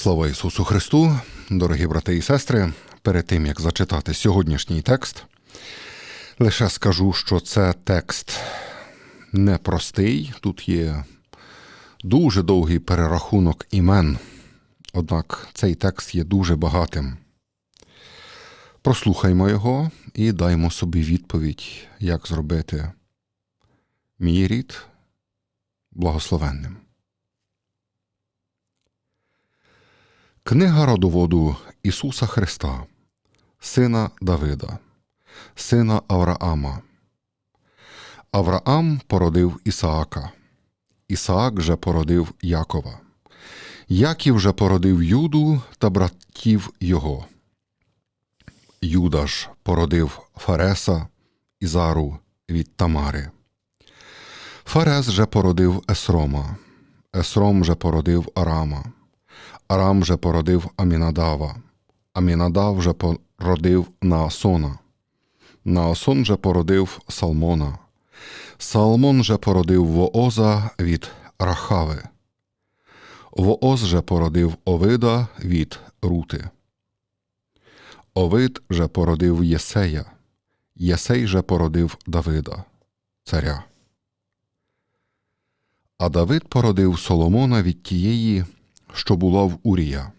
Слава Ісусу Христу, дорогі брати і сестри. Перед тим як зачитати сьогоднішній текст, лише скажу, що це текст непростий. Тут є дуже довгий перерахунок імен, однак цей текст є дуже багатим. Прослухаймо його і даймо собі відповідь, як зробити мій рід благословенним. Книга родоводу Ісуса Христа, сина Давида, сина Авраама. Авраам породив Ісаака, Ісаак же породив Якова. Яків же породив Юду та братів його. Юда ж породив Фареса і Зару від Тамари. Фарес же породив Есрома, Есром же породив Арама. Арам же породив Амінадава, Амінадав же породив Наасона, Наасон же породив Салмона, Салмон же породив Вооза від Рахави, Вооз же породив Овида від Рути. Овид же породив Єсея, Єсей же породив Давида, царя. А Давид породив Соломона від тієї що була в Урія.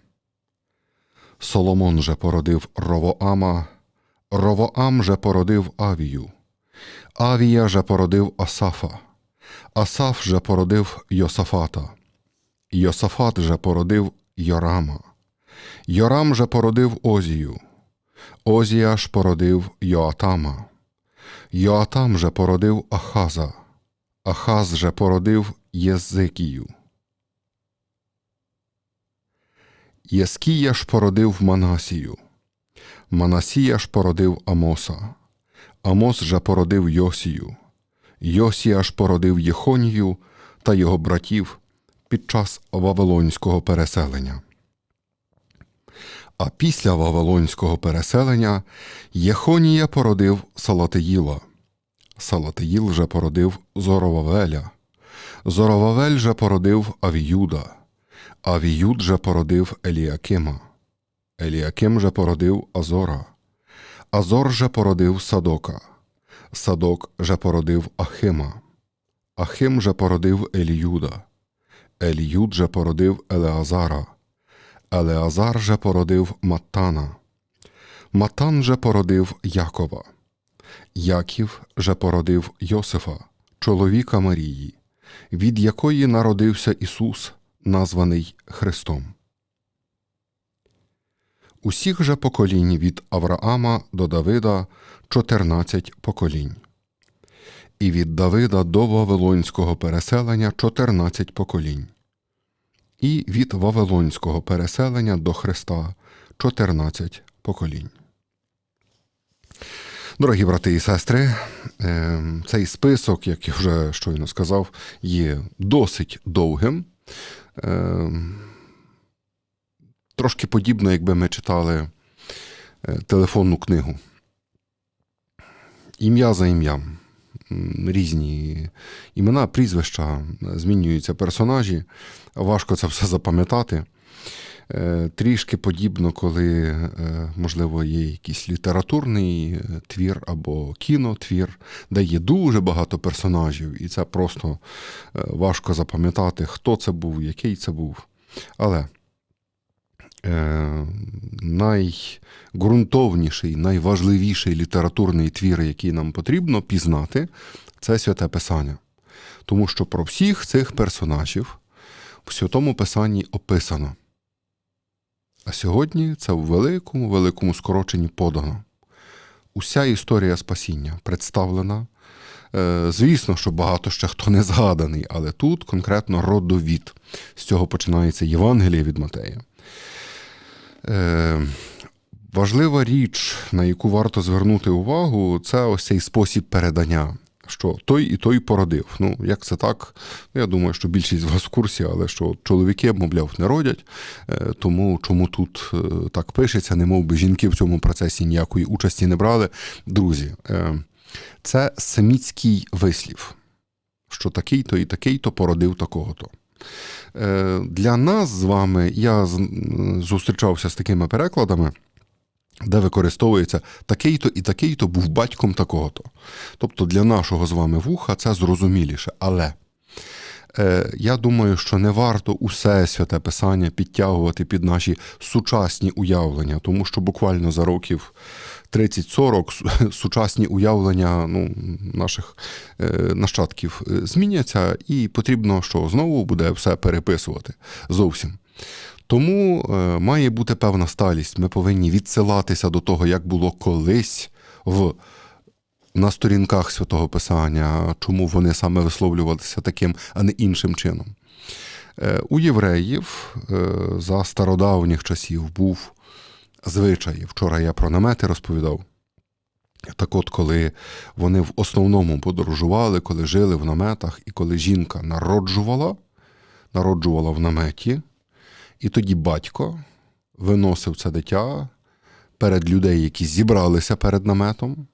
Соломон же породив Ровоама, Ровоам же породив Авію, Авія же породив Асафа, Асаф же породив Йосафата, Йосафат же породив Йорама, Йорам же породив Озію, Озія ж породив Йоатама, Йоатам же породив Ахаза, Ахаз же породив Єзикію. Єскія ж породив Манасію, Манасія ж породив Амоса, Амос же породив Йосію, Йосія ж породив Єхонію та його братів під час Вавилонського переселення. А після Вавилонського переселення Єхонія породив Салатиїла, Салатиїл же породив Зоровавеля, Зоровавель же породив Авіюда. Авіюд же породив Еліакима, Еліаким же породив Азора, Азор же породив Садока, Садок же породив Ахима, Ахим же породив Еліюда, Еліюд же породив Елеазара, Елеазар же породив Маттана, Матан же породив Якова, Яків же породив Йосифа, чоловіка Марії, від якої народився Ісус названий Христом. Усіх же поколінь від Авраама до Давида 14 поколінь, і від Давида до Вавилонського переселення 14 поколінь, і від Вавилонського переселення до Христа 14 поколінь. Дорогі брати і сестри, ем, цей список, як я вже щойно сказав, є досить довгим. Ем, трошки подібно, якби ми читали е, телефонну книгу. Ім'я за ім'ям. Різні імена, прізвища, змінюються персонажі, важко це все запам'ятати. Е, трішки подібно, коли, е, можливо, є якийсь літературний твір або кінотвір, де є дуже багато персонажів, і це просто важко запам'ятати, хто це був, який це був. Але е, найґрунтовніший, найважливіший літературний твір, який нам потрібно пізнати, це святе Писання. Тому що про всіх цих персонажів в святому Писанні описано. А сьогодні це в великому, великому скороченні подано. Уся історія спасіння представлена. Е, звісно, що багато ще хто не згаданий, але тут конкретно родовід. З цього починається Євангеліє від Матея. Е, важлива річ, на яку варто звернути увагу, це ось цей спосіб передання що той і той породив. Ну, як це так? Я думаю, що більшість з вас в курсі, але що чоловіки, мовляв, не родять. Е, тому чому тут е, так пишеться, не мов би жінки в цьому процесі ніякої участі не брали. Друзі, е, це семітський вислів, що такий-то і такий-то породив такого-то. Для нас з вами я зустрічався з такими перекладами, де використовується такий-то і такий-то був батьком такого-то. Тобто для нашого з вами вуха це зрозуміліше. Але е, я думаю, що не варто усе святе писання підтягувати під наші сучасні уявлення, тому що буквально за років 30-40 сучасні уявлення ну, наших е, нащадків е, зміняться, і потрібно, що знову буде все переписувати зовсім. Тому е, має бути певна сталість. Ми повинні відсилатися до того, як було колись в на сторінках святого Писання, чому вони саме висловлювалися таким, а не іншим чином. Е, У євреїв е, за стародавніх часів був звичай. Вчора я про намети розповідав. Так от, коли вони в основному подорожували, коли жили в наметах, і коли жінка народжувала, народжувала в наметі, і тоді батько виносив це дитя перед людей, які зібралися перед наметом,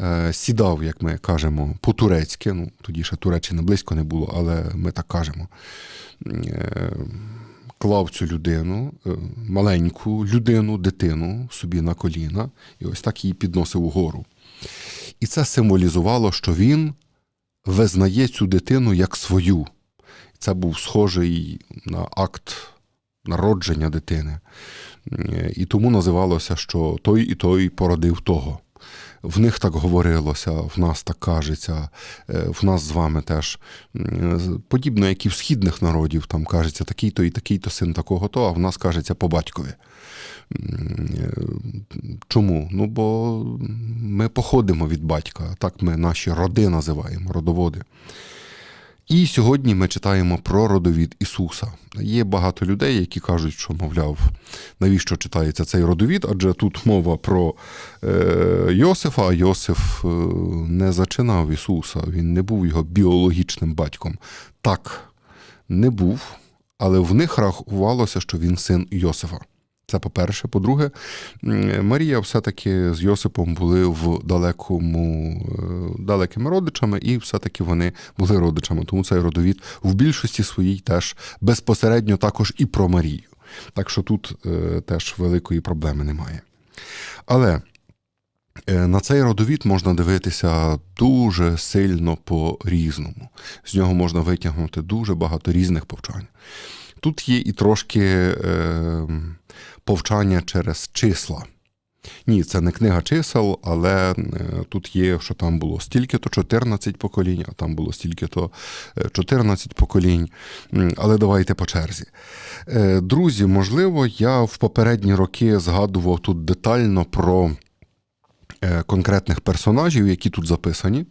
е, сідав, як ми кажемо, по-турецьки. Ну, тоді ще Туреччини близько не було, але ми так кажемо. Е, Клав цю людину, е, маленьку людину, дитину собі на коліна, і ось так її підносив угору. І це символізувало, що він визнає цю дитину як свою. Це був схожий на акт народження дитини. І тому називалося, що той і той породив того. В них так говорилося, в нас так кажеться, е, в нас з вами теж подібно, як і в східних народів, там кажеться такий-то і такий-то син такого то, а в нас кажеться по батькові. Е, Чому? Ну, бо ми походимо від батька, так ми наші роди називаємо, родоводи. І сьогодні ми читаємо про родовід Ісуса. Є багато людей, які кажуть, що, мовляв, навіщо читається цей родовід, адже тут мова про е, Йосифа, а Йосиф е, не зачинав Ісуса, він не був його біологічним батьком. Так, не був, але в них рахувалося, що він син Йосифа. Це по-перше. По-друге, Марія все-таки з Йосипом були в далекому, е, далекими родичами, і все-таки вони були родичами. Тому цей родовід в більшості своїй теж безпосередньо також і про Марію. Так що тут е, теж великої проблеми немає. Але е, на цей родовід можна дивитися дуже сильно по-різному. З нього можна витягнути дуже багато різних повчань. Тут є і трошки е, повчання через числа. Ні, це не книга чисел, але е, тут є, що там було стільки-то 14 поколінь, а там було стільки-то е, 14 поколінь. Але давайте по черзі. Е, Друзі, можливо, я в попередні роки згадував тут детально про е, конкретних персонажів, які тут записані.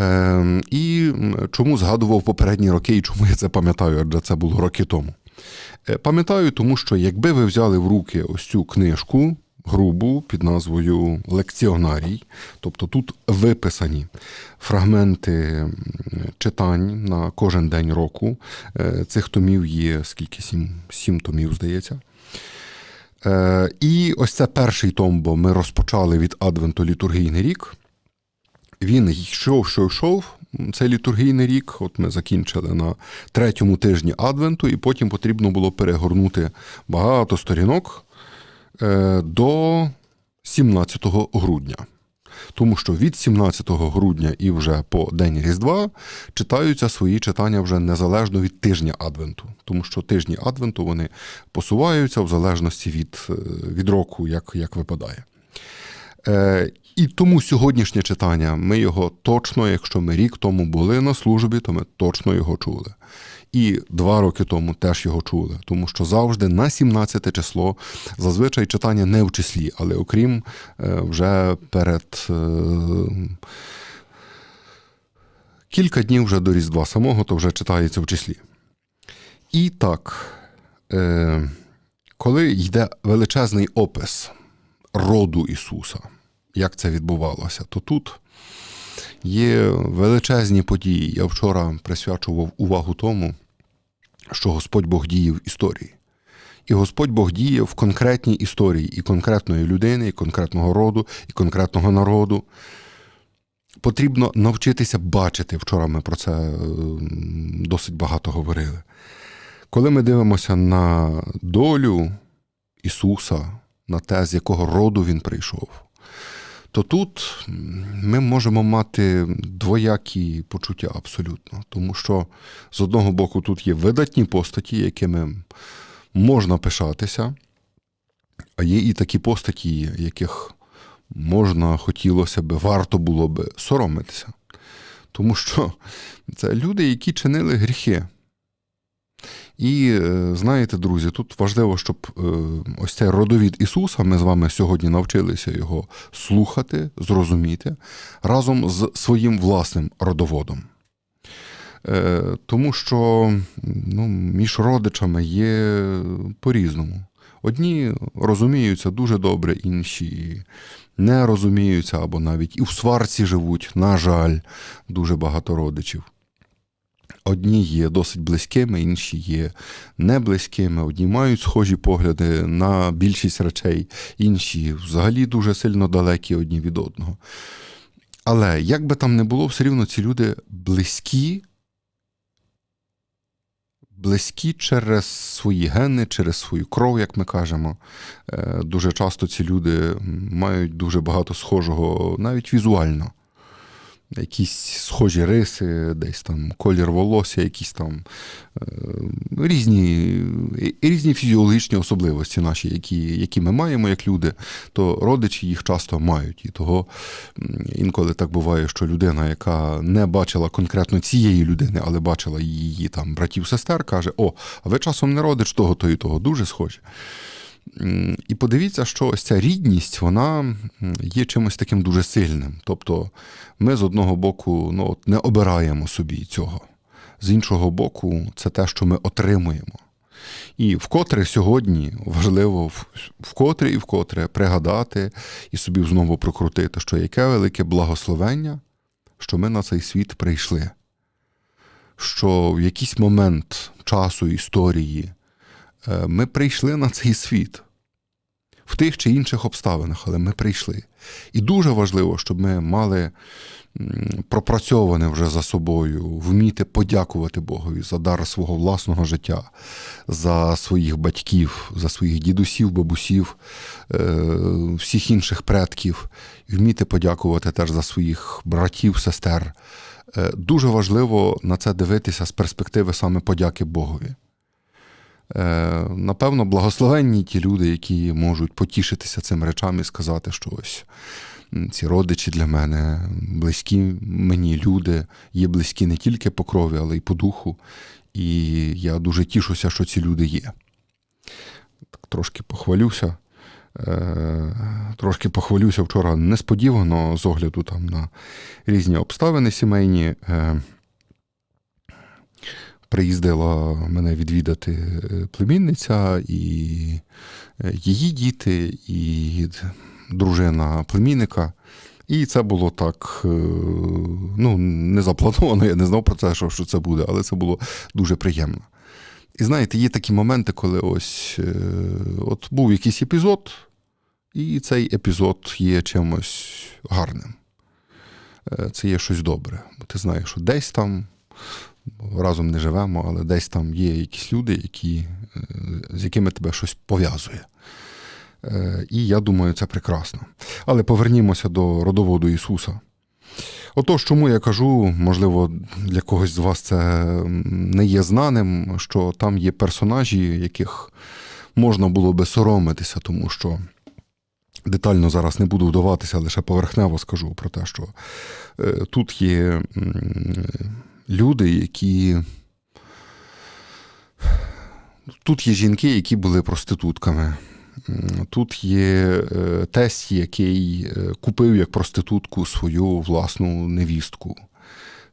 Е, І чому згадував попередні роки і чому я це пам'ятаю, адже це було роки тому. Е, Пам'ятаю, тому що якби ви взяли в руки ось цю книжку грубу під назвою Лекціонарій, тобто тут виписані фрагменти читань на кожен день року. Е, Цих томів є скільки сім, сім томів, здається. Е, І ось це перший том, бо ми розпочали від Адвенту літургійний рік. Він йшов, що йшов, цей літургійний рік. От ми закінчили на третьому тижні Адвенту, і потім потрібно було перегорнути багато сторінок е, до 17 грудня. Тому що від 17 грудня і вже по День Різдва читаються свої читання вже незалежно від тижня Адвенту. Тому що тижні Адвенту вони посуваються в залежності від, е, від року, як, як випадає. Е, і тому сьогоднішнє читання, ми його точно, якщо ми рік тому були на службі, то ми точно його чули. І два роки тому теж його чули, тому що завжди на 17 число зазвичай читання не в числі, але окрім е, вже перед е, кілька днів вже до Різдва самого, то вже читається в числі. І так, коли йде величезний опис роду Ісуса, як це відбувалося, то тут є величезні події. Я вчора присвячував увагу тому, що Господь Бог діє в історії. І Господь Бог діє в конкретній історії і конкретної людини, і конкретного роду, і конкретного народу. потрібно навчитися бачити. Вчора ми про це е, досить багато говорили. Коли ми дивимося на долю Ісуса, на те, з якого роду Він прийшов, то тут ми можемо мати двоякі почуття абсолютно. Тому що з одного боку тут є видатні постаті, якими можна пишатися, а є і такі постаті, яких можна, хотілося би, варто було би соромитися. Тому що це люди, які чинили гріхи. І е, знаєте, друзі, тут важливо, щоб е, ось цей родовід Ісуса, ми з вами сьогодні навчилися його слухати, зрозуміти разом з своїм власним родоводом. Е, тому що ну, між родичами є по-різному. Одні розуміються дуже добре, інші не розуміються, або навіть і в сварці живуть, на жаль, дуже багато родичів. Одні є досить близькими, інші є не близькими, одні мають схожі погляди на більшість речей, інші взагалі дуже сильно далекі одні від одного. Але як би там не було, все рівно ці люди близькі, близькі через свої гени, через свою кров, як ми кажемо. Е, дуже часто ці люди мають дуже багато схожого навіть візуально якісь схожі риси, десь там колір волосся, якісь там е, різні різні фізіологічні особливості наші, які які ми маємо як люди, то родичі їх часто мають. І того інколи так буває, що людина, яка не бачила конкретно цієї людини, але бачила її там братів-сестер, каже: О, а ви часом не родич того, то і того, дуже схожі. І подивіться, що ось ця рідність, вона є чимось таким дуже сильним. Тобто ми з одного боку ну, от не обираємо собі цього, з іншого боку, це те, що ми отримуємо. І вкотре сьогодні важливо вкотре і вкотре пригадати і собі знову прокрутити, що яке велике благословення, що ми на цей світ прийшли. Що в якийсь момент часу історії ми прийшли на цей світ в тих чи інших обставинах, але ми прийшли. І дуже важливо, щоб ми мали пропрацьоване вже за собою, вміти подякувати Богові за дар свого власного життя, за своїх батьків, за своїх дідусів, бабусів, е, всіх інших предків, вміти подякувати теж за своїх братів, сестер. Е, дуже важливо на це дивитися з перспективи саме подяки Богові. Е, напевно, благословенні ті люди, які можуть потішитися цим речам і сказати, що ось ці родичі для мене близькі мені люди, є близькі не тільки по крові, але й по духу. І я дуже тішуся, що ці люди є. Так Трошки похвалюся. Е, трошки похвалюся вчора несподівано з огляду там на різні обставини сімейні. Приїздила мене відвідати е, племінниця, і е, її діти, і дружина племінника. І це було так е, ну, не заплановано, я не знав про це, що це буде, але це було дуже приємно. І знаєте, є такі моменти, коли ось от був якийсь епізод, і цей епізод є чимось гарним. Це є щось добре. Бо ти знаєш, що десь там разом не живемо, але десь там є якісь люди, які, е, з якими тебе щось пов'язує. Е, і я думаю, це прекрасно. Але повернімося до родоводу Ісуса. Отож, чому я кажу, можливо, для когось з вас це не є знаним, що там є персонажі, яких можна було би соромитися, тому що детально зараз не буду вдаватися, лише поверхнево скажу про те, що е, тут є люди, які. Тут є жінки, які були проститутками. Тут є е, тесть, який е, купив як проститутку свою власну невістку.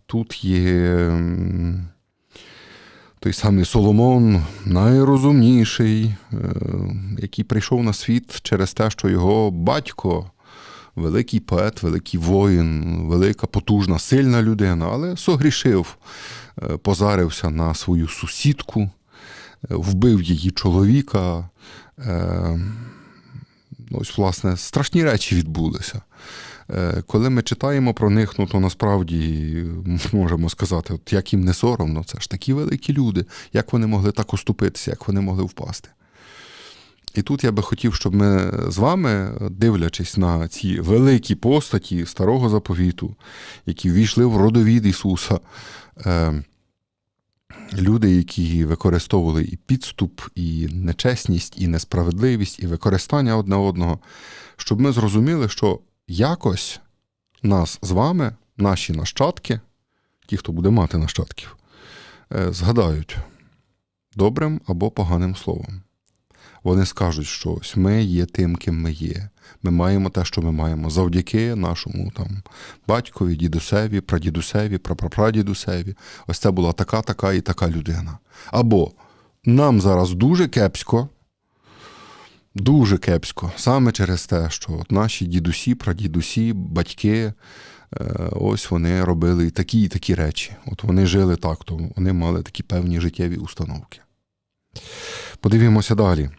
Тут є той самий Соломон, найрозумніший, е, який прийшов на світ через те, що його батько великий поет, великий воїн, велика, потужна, сильна людина, але согрішив, е, позарився на свою сусідку, е, вбив її чоловіка. Е, ось, власне, страшні речі відбулися. Коли ми читаємо про них, ну то насправді можемо сказати, от як їм не соромно, це ж такі великі люди, як вони могли так оступитися, як вони могли впасти. І тут я би хотів, щоб ми з вами, дивлячись на ці великі постаті старого заповіту, які ввійшли в родовід Ісуса, е, люди, які використовували і підступ, і нечесність, і несправедливість, і використання одне одного, щоб ми зрозуміли, що якось нас з вами, наші нащадки, ті, хто буде мати нащадків, е, згадають добрим або поганим словом. Вони скажуть, що ось ми є тим, ким ми є. Ми маємо те, що ми маємо, завдяки нашому там батькові, дідусеві, прадідусеві, прапрапрадідусеві. Ось це була така, така і така людина. Або нам зараз дуже кепсько, дуже кепсько, саме через те, що от наші дідусі, прадідусі, батьки, е, ось вони робили такі і такі речі. От вони жили так, то вони мали такі певні життєві установки. Подивімося далі.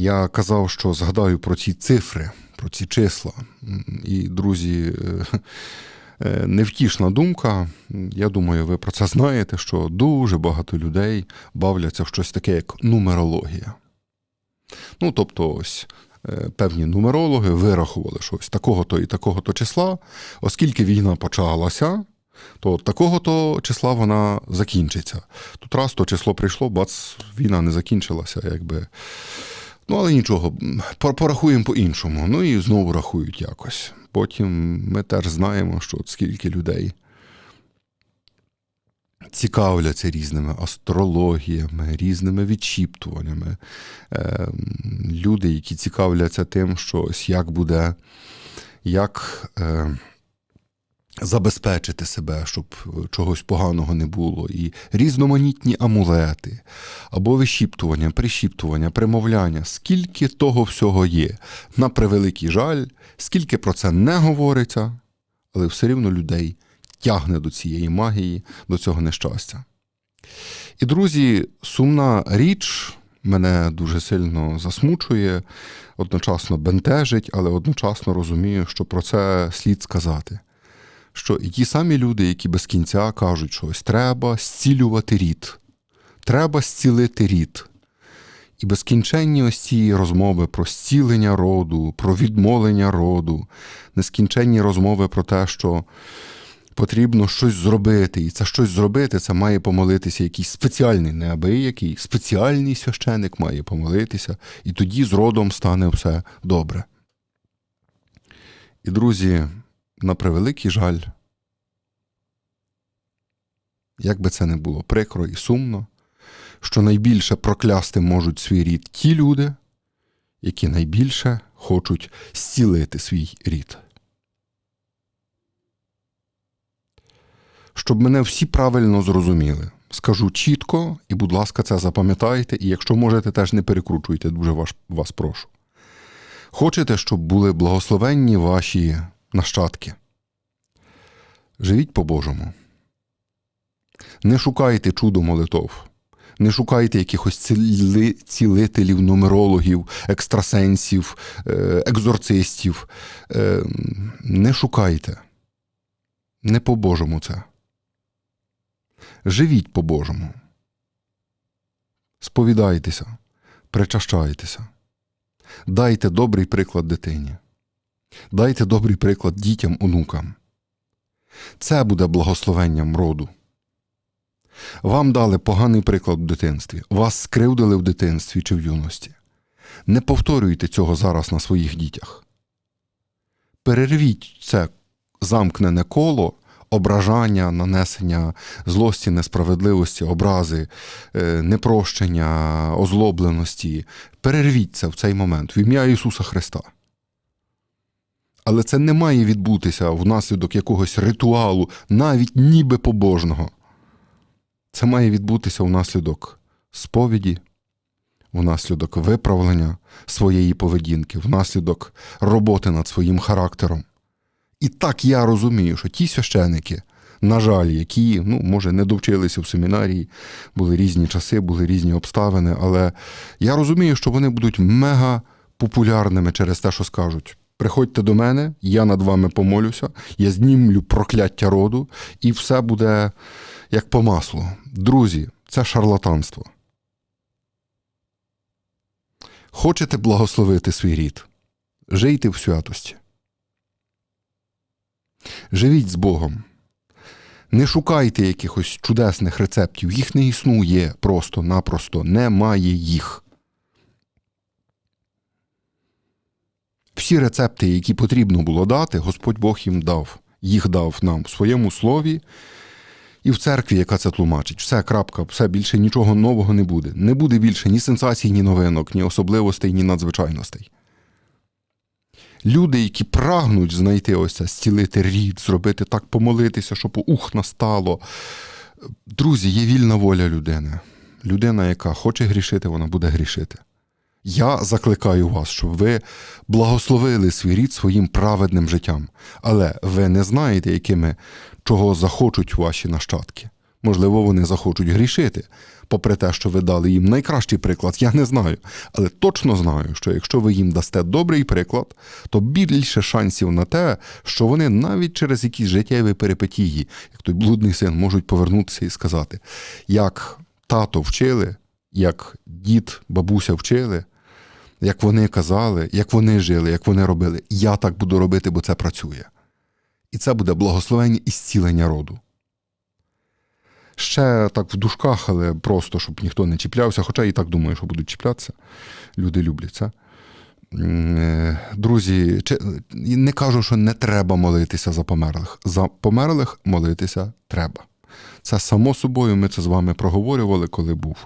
Я казав, що згадаю про ці цифри, про ці числа. І, друзі, е, е, невтішна думка. Я думаю, ви про це знаєте, що дуже багато людей бавляться в щось таке, як нумерологія. Ну, тобто, ось е, певні нумерологи вирахували щось такого-то і такого-то числа, оскільки війна почалася. То такого-то числа вона закінчиться. Тут раз то число прийшло, бац, війна не закінчилася, якби. Ну, але нічого, порахуємо по-іншому. Ну і знову рахують якось. Потім ми теж знаємо, що от скільки людей цікавляться різними астрологіями, різними відчіптуваннями. Е, люди, які цікавляться тим, що ось як буде, як. Е, Забезпечити себе, щоб чогось поганого не було, і різноманітні амулети, або вишіптування, пришіптування, примовляння, скільки того всього є. На превеликий жаль, скільки про це не говориться, але все рівно людей тягне до цієї магії, до цього нещастя. І, друзі, сумна річ мене дуже сильно засмучує, одночасно бентежить, але одночасно розумію, що про це слід сказати що ті самі люди, які без кінця кажуть, що ось треба зцілювати рід, треба зцілити рід. І безкінченні ось ці розмови про зцілення роду, про відмолення роду, нескінченні розмови про те, що потрібно щось зробити, і це щось зробити, це має помолитися якийсь спеціальний, неабиякий, спеціальний священик має помолитися, і тоді з родом стане все добре. І, друзі, на превеликий жаль, як би це не було прикро і сумно, що найбільше проклясти можуть свій рід ті люди, які найбільше хочуть зцілити свій рід. Щоб мене всі правильно зрозуміли, скажу чітко і, будь ласка, це запам'ятайте, і якщо можете, теж не перекручуйте, дуже вас, вас прошу. Хочете, щоб були благословенні ваші нащадки. Живіть по-божому. Не шукайте чудо молитов, не шукайте якихось ціли, цілителів, нумерологів, екстрасенсів, е, екзорцистів. Е, Не шукайте. Не по-божому це. Живіть по-божому. Сповідайтеся, причащайтеся. Дайте добрий приклад дитині. Дайте добрий приклад дітям, онукам. Це буде благословенням роду. Вам дали поганий приклад в дитинстві, вас скривдили в дитинстві чи в юності. Не повторюйте цього зараз на своїх дітях. Перервіть це замкнене коло ображання, нанесення злості, несправедливості, образи, е, непрощення, озлобленості. Перервіть це в цей момент в ім'я Ісуса Христа. Але це не має відбутися внаслідок якогось ритуалу, навіть ніби побожного. Це має відбутися внаслідок сповіді, внаслідок виправлення своєї поведінки, внаслідок роботи над своїм характером. І так я розумію, що ті священики на жаль, які, ну, може, не довчилися в семінарії, були різні часи, були різні обставини, але я розумію, що вони будуть мега популярними через те, що скажуть. Приходьте до мене, я над вами помолюся, я знімлю прокляття роду, і все буде як по маслу. Друзі, це шарлатанство. Хочете благословити свій рід? Жийте в святості. Живіть з Богом. Не шукайте якихось чудесних рецептів. Їх не існує просто-напросто. Немає їх. Всі рецепти, які потрібно було дати, Господь Бог їм дав. Їх дав нам в своєму слові і в церкві, яка це тлумачить. Все, крапка, все більше нічого нового не буде. Не буде більше ні сенсацій, ні новинок, ні особливостей, ні надзвичайностей. Люди, які прагнуть знайти ось це, зцілити рід, зробити так, помолитися, щоб ух настало. Друзі, є вільна воля людини. Людина, яка хоче грішити, вона буде грішити. Я закликаю вас, щоб ви благословили свій рід своїм праведним життям. Але ви не знаєте, якими чого захочуть ваші нащадки. Можливо, вони захочуть грішити. Попри те, що ви дали їм найкращий приклад, я не знаю. Але точно знаю, що якщо ви їм дасте добрий приклад, то більше шансів на те, що вони навіть через якісь життєві перипетії, як той блудний син, можуть повернутися і сказати, як тато вчили, як дід, бабуся вчили, як вони казали, як вони жили, як вони робили. Я так буду робити, бо це працює. І це буде благословення і зцілення роду. Ще так в дужках, але просто, щоб ніхто не чіплявся, хоча і так думаю, що будуть чіплятися. Люди люблять це. Е, Друзі, не кажу, що не треба молитися за померлих. За померлих молитися треба. Це само собою, ми це з вами проговорювали, коли був.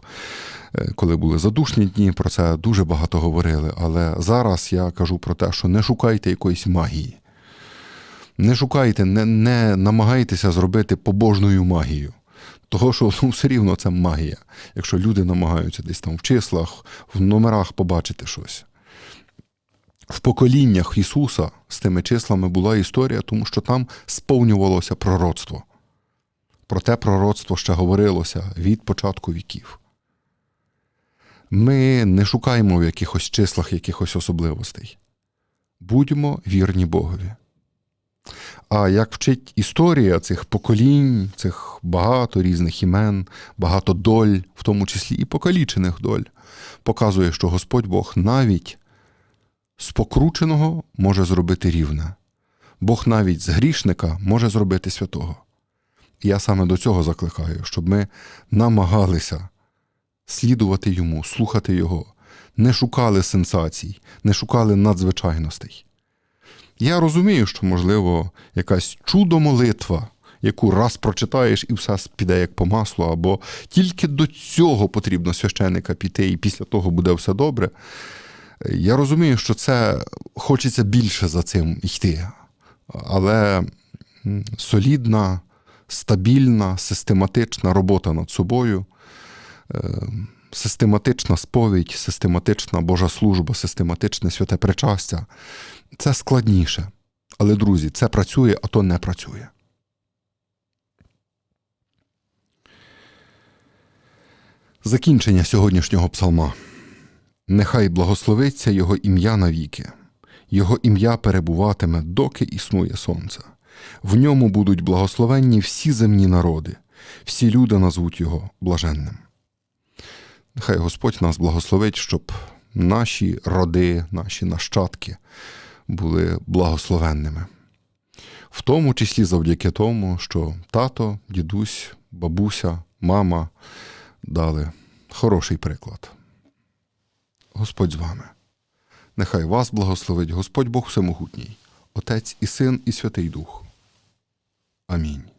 е, Коли були задушні дні, про це дуже багато говорили. Але зараз я кажу про те, що не шукайте якоїсь магії. Не шукайте, не, не намагайтеся зробити побожною магію. Того, що ну, все рівно це магія. Якщо люди намагаються десь там в числах, в номерах побачити щось. В поколіннях Ісуса з тими числами була історія, тому що там сповнювалося пророцтво. Про те пророцтво ще говорилося від початку віків. Ми не шукаємо в якихось числах якихось особливостей. Будьмо вірні Богові. А як вчить історія цих поколінь, цих багато різних імен, багато доль, в тому числі і покалічених доль, показує, що Господь Бог навіть з покрученого може зробити рівне. Бог навіть з грішника може зробити святого. Я саме до цього закликаю, щоб ми намагалися слідувати йому, слухати його, не шукали сенсацій, не шукали надзвичайностей. Я розумію, що, можливо, якась чудо-молитва, яку раз прочитаєш і все піде як по маслу, або тільки до цього потрібно священика піти, і після того буде все добре. Я розумію, що це хочеться більше за цим йти. Але солідна, стабільна, систематична робота над собою, е, систематична сповідь, систематична Божа служба, систематичне святе причастя це складніше. Але, друзі, це працює, а то не працює. Закінчення сьогоднішнього псалма. Нехай благословиться Його ім'я навіки, Його ім'я перебуватиме, доки існує сонце. В ньому будуть благословенні всі земні народи, всі люди назвуть Його блаженним. Нехай Господь нас благословить, щоб наші роди, наші нащадки були благословенними. В тому числі завдяки тому, що тато, дідусь, бабуся, мама дали хороший приклад. Господь з вами. Нехай вас благословить Господь Бог Всемогутній, Отець і Син, і Святий Дух. Амінь.